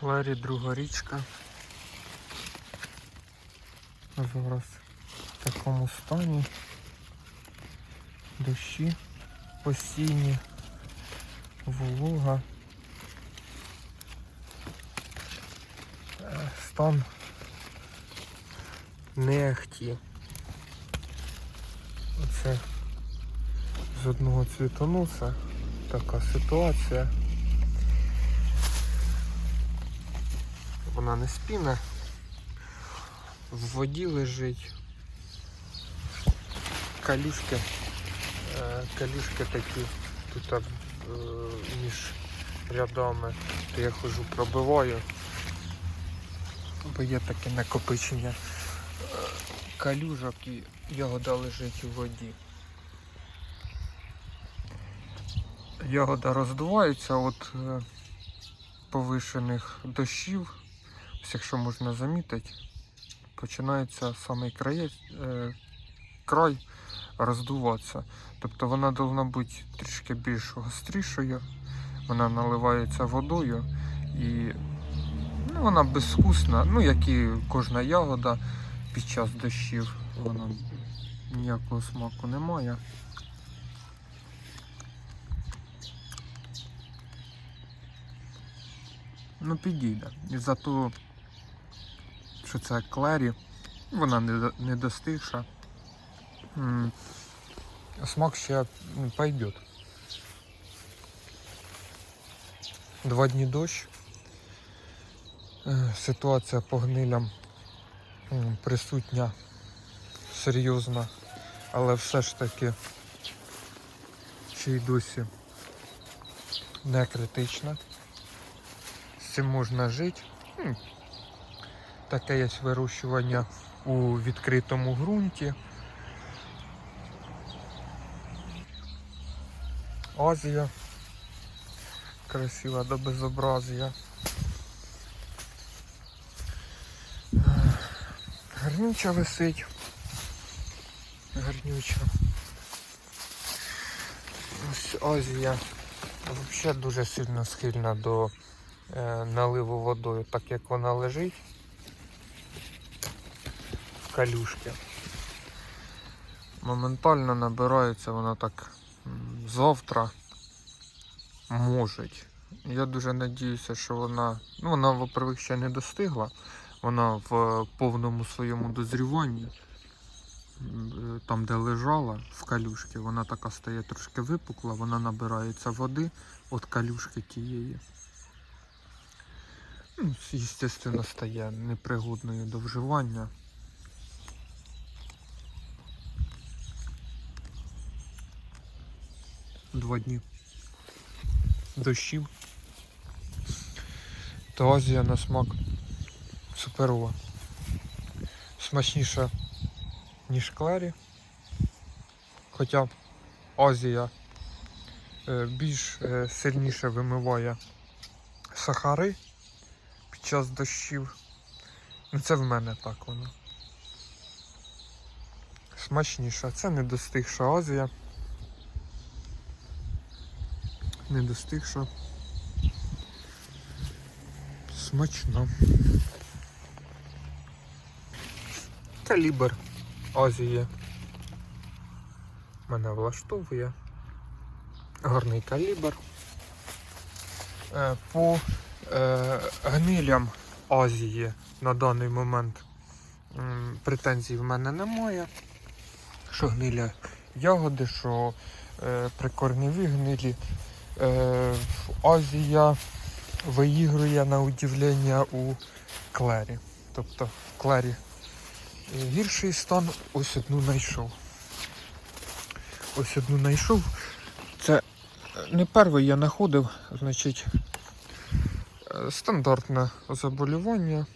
Кларі друга річка. Зараз в такому стані. Дощі постійні, волога. Е, Стан нехті. Оце з одного цвітонуса така ситуація. Вона не спіна. В воді лежить. Калюшки. е, Калюшки такі тут е, між рядами. То я хожу пробиваю. Бо є таке накопичення е, калюжок і ягода лежить у воді. Ягода роздувається від повишених дощів. Якщо можна замітити, починається самий краєць, е, край роздуватися. Тобто вона повинна бути трішки більш гострішою, вона наливається водою і ну, вона безвкусна, ну як і кожна ягода під час дощів, вона ніякого смаку не має. Ну підійде. І за то, що це клері, вона не, не достигша. Смак ще пойдет. Два дні дощ. Е, Ситуація по гнилям присутня серйозна, але все ж таки ще й досі не критична. З цим можна жити. Таке є вирощування у відкритому ґрунті. Азія. Красива до безобразія. Гарнюча висить. Гарнюча. Ось Азія взагалі дуже сильно схильна до е, наливу водою, так як вона лежить калюшки. Моментально набирається вона так завтра може. Я дуже надіюся, що вона. Ну, вона, во-первых, ще не достигла. Вона в повному своєму дозріванні. Е, Там, де лежала в калюшки, вона така стає трошки випукла, вона набирається води від калюшки тієї. Ну, Звісно, стає непригодною до вживання. Два дні дощів. То Азія на смак суперова. Смачніша, ніж Клері. Хоча Азія е, більш е, сильніше вимиває сахари під час дощів. Ну це в мене так воно. Смачніша. Це не достигша Азія. Не достигша. Смачно. Калібр Азії. Мене влаштовує. Гарний калібр. Е, По е, гнилям Азії на даний момент претензій в мене немає. Що гниля ягоди, що е, прикорневі гнилі. Е, Азія виігрує на удивлення у Клері. Тобто в Клері е, гірший стан ось одну знайшов. Ось одну знайшов. Це не перший я знаходив, значить, е, стандартне заболівання.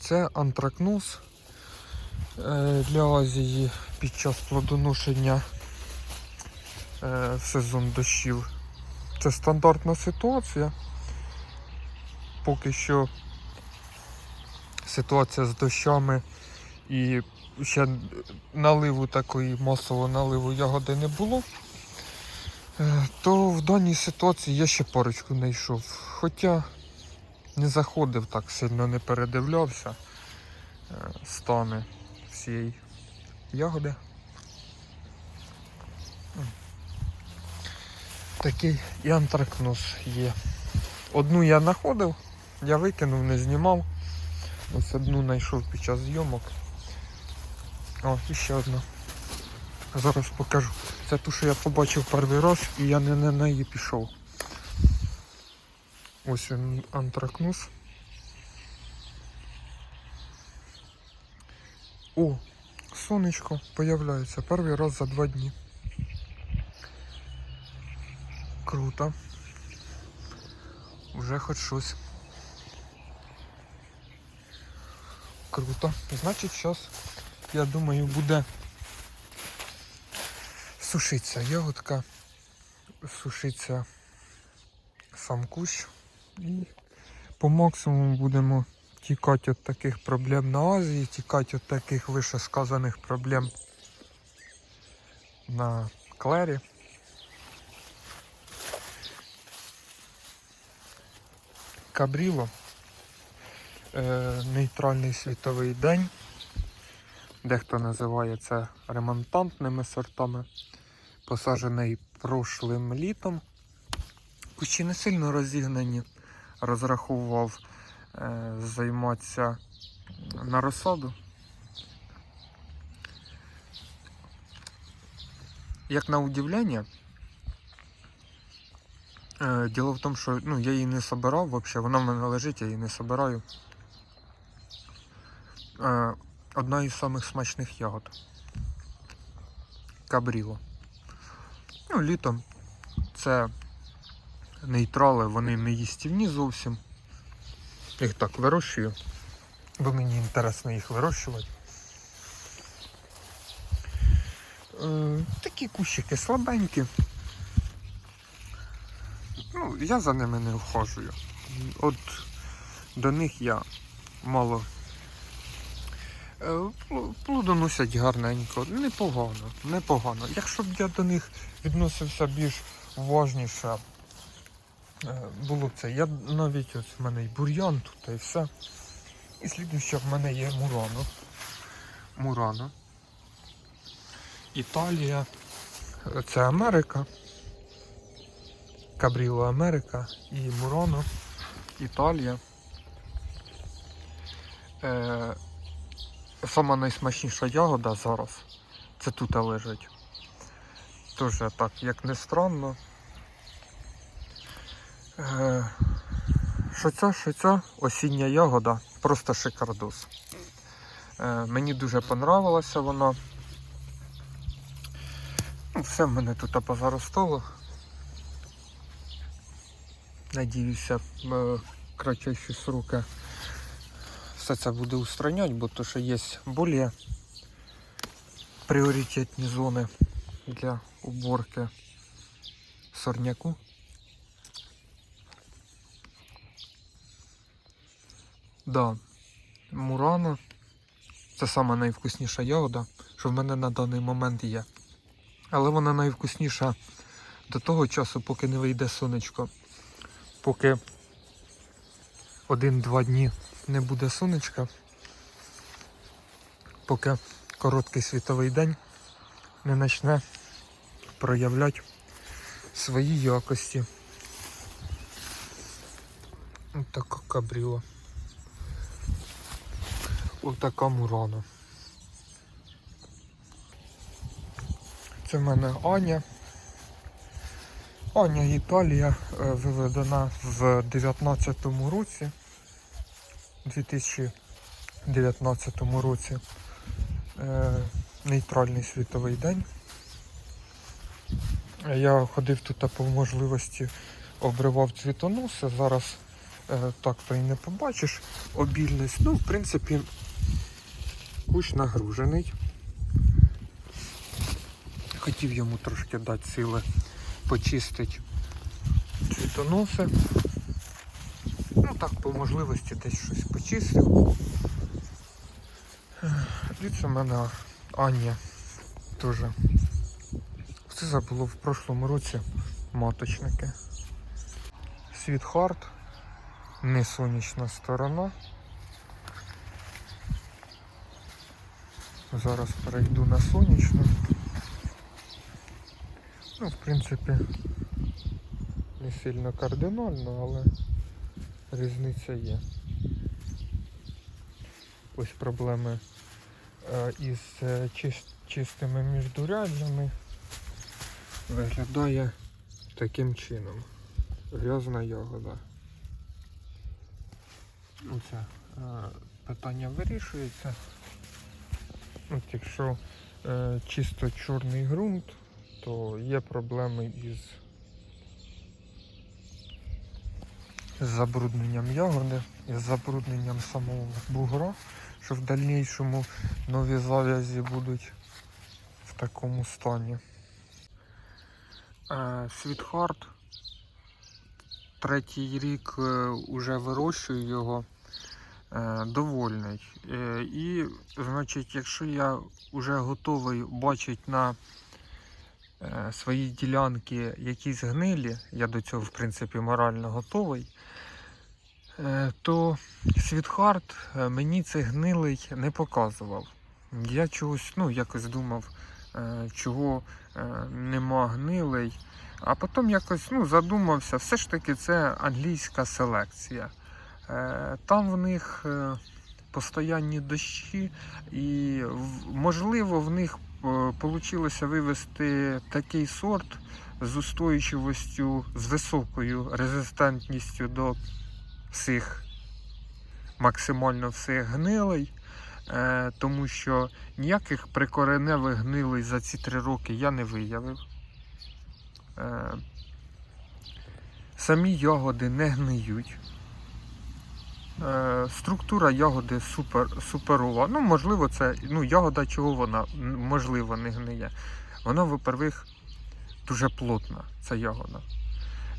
Це антракноз для Азії під час плодоношення сезон дощів. Це стандартна ситуація. Поки що ситуація з дощами і ще наливу такої масового наливу ягоди не було. Е, То в даній ситуації я ще парочку не йшов. Хоча не заходив так сильно, не передивлявся е, стани всієї ягоди. Такий і антракноз є. Одну я знаходив, я викинув, не знімав. Ось одну знайшов під час зйомок. О, і ще одна. Зараз покажу. Це ту, що я побачив перший раз і я не на неї пішов. Ось він антракнус. О, сонечко появляється перший раз за два дні. Круто. Уже хоч щось. Круто. Значить, зараз, я думаю, буде сушиться ягодка, сушиться сам кущ і по максимуму будемо тікати від таких проблем на Азії, тікати від таких вищесказаних проблем на клері. Кабріло. Е, нейтральний світовий день. Дехто називає це ремонтантними сортами. Посаджений прошлим літом. Кущі не сильно розігнані. Розраховував е, займатися на розсаду. Як на удивлення, е, діло в тому, що ну, я її не собирав взагалі, вона в мене лежить, я її не собираю. Е, одна із самих смачних ягод. Кабріло. Ну, літом це нейтрали, вони не їстівні зовсім. Їх так вирощую, бо мені інтересно їх вирощувати. Е, такі кущики слабенькі. Я за ними не вхожую. От до них я мало Е, Плодоносять гарненько, непогано, непогано. Якщо б я до них відносився більш уважніше, е, було б це. Я навіть ось в мене і бур'ян тут і все. І слідуюче в мене є Мурано. Мурано. Італія. Це Америка. Кабріло Америка і Мурано. Італія. Е, Сама найсмачніша ягода зараз. Це тут лежить. Тоже так, як не странно. Е, що ця, що ця осіння ягода, просто шикардос. Е, мені дуже понравилася вона. Ну, все в мене тут позаростало. Надіюся, в кратчайші сроки все це буде устранять, бо то що є більш пріоритетні зони для уборки сорняку. Да, Мурано це саме найвкусніша ягода, що в мене на даний момент є. Але вона найвкусніша до того часу, поки не вийде сонечко. Поки один-два дні не буде сонечка, поки короткий світовий день не почне проявляти свої якості. Ось така кабріла. Ось така мурана. Це в мене Аня. Аня Італія е, виведена в 19-му році. 2019 році. Е, нейтральний світовий день. Я ходив тут по можливості обривав цвітоноси. Зараз е, так то і не побачиш. Обільність. Ну, в принципі, кущ нагружений. Хотів йому трошки дати сили почистити цвітоноси. Ну так, по можливості десь щось почистив. І це в мене Аня теж. Це забуло в прошлому році маточники. Світхард, не сонячна сторона. Зараз перейду на сонячну. Ну, в принципі, не сильно кардинально, але різниця є. Ось проблеми е, із е, чистими міждурядлями виглядає таким чином. Грязна ягода. Оце е, питання вирішується. От якщо чисто чорний ґрунт, то є проблеми із забрудненням ягоди, із забрудненням самого бугра, що в дальнішому нові зав'язі будуть в такому стані. Е, Світхард третій рік е, уже вирощую його е, довольний. Е, І, значить, якщо я вже готовий бачити на е, своїй ділянці якісь гнилі, я до цього, в принципі, морально готовий, е, то Світхард е, мені цей гнилий не показував. Я чогось, ну, якось думав, чого нема гнилий. А потім якось ну, задумався, все ж таки це англійська селекція. Там в них постоянні дощі, і можливо в них вийшло вивести такий сорт з устойчивостю, з високою резистентністю до всіх, максимально всіх гнилей. Е, Тому що ніяких прикореневих гнилей за ці три роки я не виявив. Е, Самі ягоди не гниють. Е, Структура ягоди супер, суперова. Ну, можливо, це ну, ягода, чого вона можливо не гниє. Вона, во-первых, дуже плотна, ця ягода.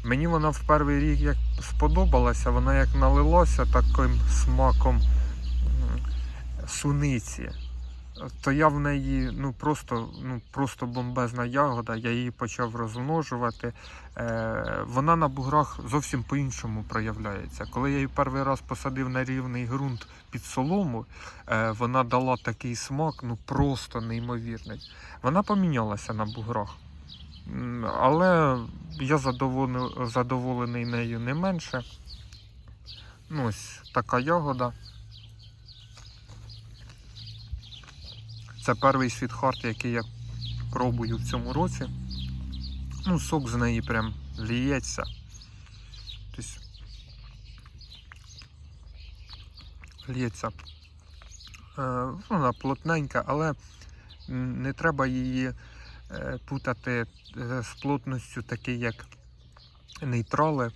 Мені вона в перший рік як сподобалася, вона як налилася таким смаком суниці. То я в неї ну просто, ну просто бомбезна ягода, я її почав розмножувати. Е, вона на буграх зовсім по-іншому проявляється. Коли я її перший раз посадив на рівний ґрунт під солому, е, вона дала такий смак, ну просто неймовірний. Вона помінялася на буграх. Але я задоволений, задоволений нею не менше. Ну, ось така ягода. Це перший світхарт, який я пробую в цьому році. Ну, сок з неї прям ліється. Тобто ліється. Е, вона плотненька, але не треба її е, путати е, з плотністю, такий як нейтрали.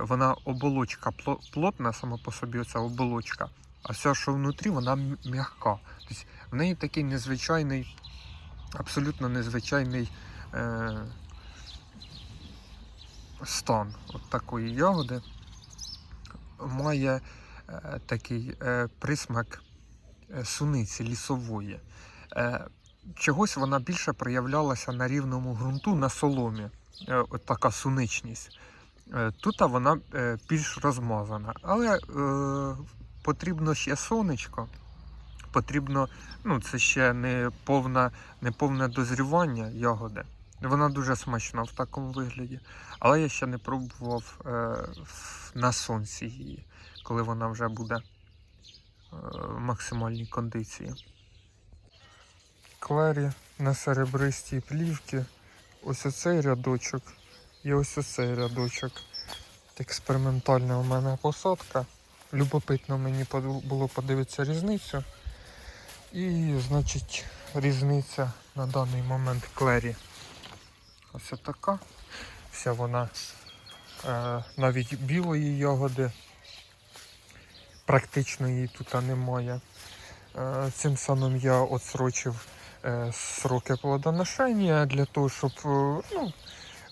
Вона оболочка плотна сама по собі, оця оболочка. А все, що внутрі, вона м'яка. Тобто в неї такий незвичайний, абсолютно незвичайний е, стан от такої ягоди. Має е, такий е, присмак е, суниці лісової. Е, чогось вона більше проявлялася на рівному ґрунту на соломі. Е, от така суничність. Е, Тут вона е, більш розмазана, але е, потрібно ще сонечко. Потрібно, ну це ще не повна, не повне дозрівання ягоди. Вона дуже смачна в такому вигляді. Але я ще не пробував е, на сонці її, коли вона вже буде е, в максимальній кондиції. Клері на серебристій плівці. Ось оцей рядочок і ось оцей рядочок. Експериментальна у мене посадка. Любопитно мені було подивитися різницю. І, значить, різниця на даний момент клері. Ось така. Вся вона е, навіть білої ягоди. Практично її тут немає. Е, цим самим я отсрочив е, сроки плодоношення для того, щоб е, ну,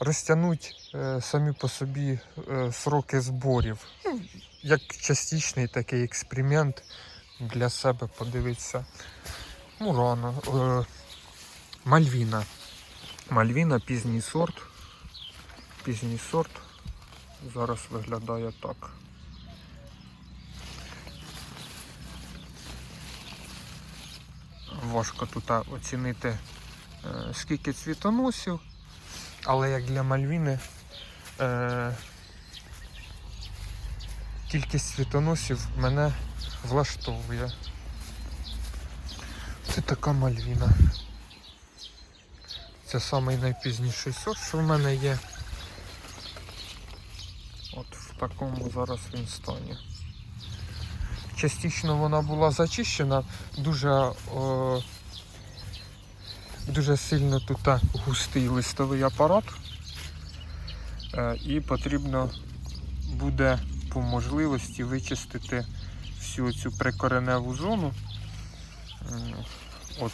розтягнути е, самі по собі е, сроки зборів. Ну, як частичний такий експеримент для себе подивитися. Мурана. Е, Мальвіна. Мальвіна пізній сорт. пізній сорт. Зараз виглядає так. Важко тут оцінити, е, скільки цвітоносів, але як для Мальвіни е, кількість цвітоносів мене влаштовує. Це така Мальвіна. Це самий найпізніший сорт, що в мене є. От в такому зараз він стані. Частично вона була зачищена, дуже, о, дуже сильно тут густий листовий апарат. Е, і потрібно буде по можливості вичистити всю цю прикореневу зону. От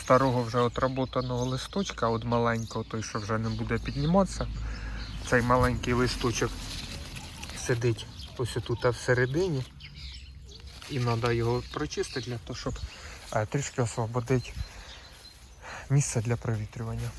старого вже отработаного листочка, от маленького, той, що вже не буде підніматися. Цей маленький листочок сидить ось тут всередині. І треба його прочистити для того, щоб е, трішки освободити місце для провітрювання.